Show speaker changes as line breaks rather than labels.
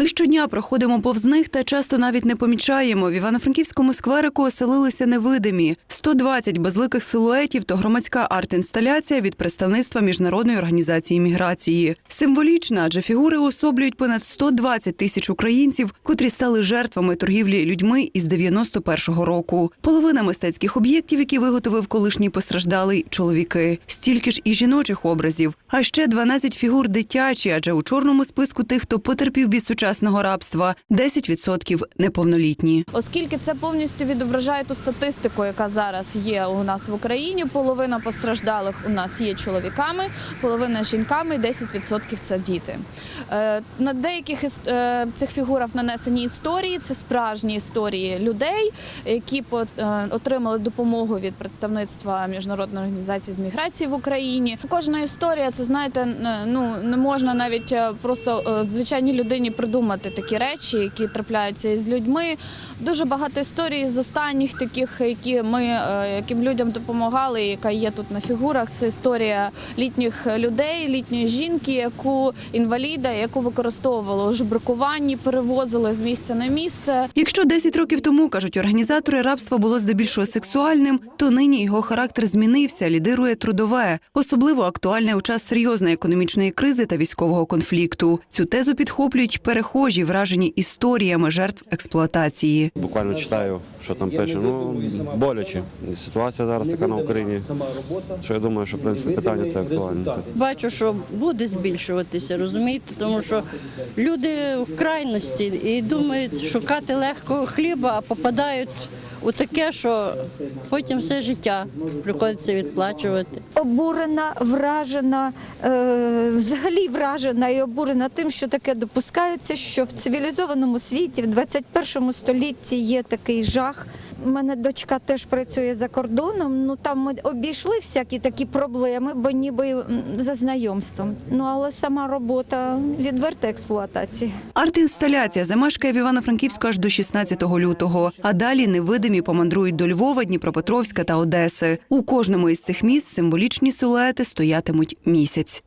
Ми щодня проходимо повз них та часто навіть не помічаємо. В Івано-Франківському скверику оселилися невидимі. 120 безликих силуетів то громадська арт-інсталяція від представництва міжнародної організації міграції. Символічна, адже фігури особлюють понад 120 тисяч українців, котрі стали жертвами торгівлі людьми із 91-го року. Половина мистецьких об'єктів, які виготовив колишній постраждалий чоловіки, стільки ж і жіночих образів. А ще 12 фігур дитячі, адже у чорному списку тих, хто потерпів від сучасного рабства, 10% неповнолітні.
Оскільки це повністю відображає ту статистику, яка зараз є у нас в Україні. Половина постраждалих у нас є чоловіками, половина жінками, 10% це діти. Е, На деяких е, цих фігурах нанесені історії. Це справжні історії людей, які е, отримали допомогу від представництва міжнародної організації з міграції в Україні. Кожна історія, це знаєте, ну не можна навіть просто звичайній людині придумати такі речі, які трапляються із людьми. Дуже багато історій з останніх таких, які ми яким людям допомагали, яка є тут на фігурах. Це історія літніх людей, літньої жінки, яку інваліда, яку використовували у жебракуванні, перевозили з місця на місце.
Якщо 10 років тому, кажуть організатори, рабство було здебільшого сексуальним, то нині його характер змінився, лідирує трудове, особливо актуальне у час серйозної економічної кризи та військового конфлікту. Цю тезу підхоплюють перехожі, вражені історіями жертв експлуатації.
Буквально читаю, що там пише. Ну боляче. Ситуація зараз така на Україні. Що я думаю, що в принципі питання це актуальне.
Бачу, що буде збільшуватися, розумієте, тому що люди в крайності і думають шукати легкого хліба, а попадають у таке, що потім все життя приходиться відплачувати.
обурена, вражена, е, взагалі вражена і обурена тим, що таке допускається, що в цивілізованому світі, в 21 столітті є такий жах. Мене дочка теж працює за кордоном. Ну там ми обійшли всякі такі проблеми, бо ніби за знайомством. Ну але сама робота відверта експлуатація.
Арт-інсталяція замешкає в Івано-Франківську аж до 16 лютого. А далі невидимі помандрують до Львова, Дніпропетровська та Одеси. У кожному із цих міст символічні силуети стоятимуть місяць.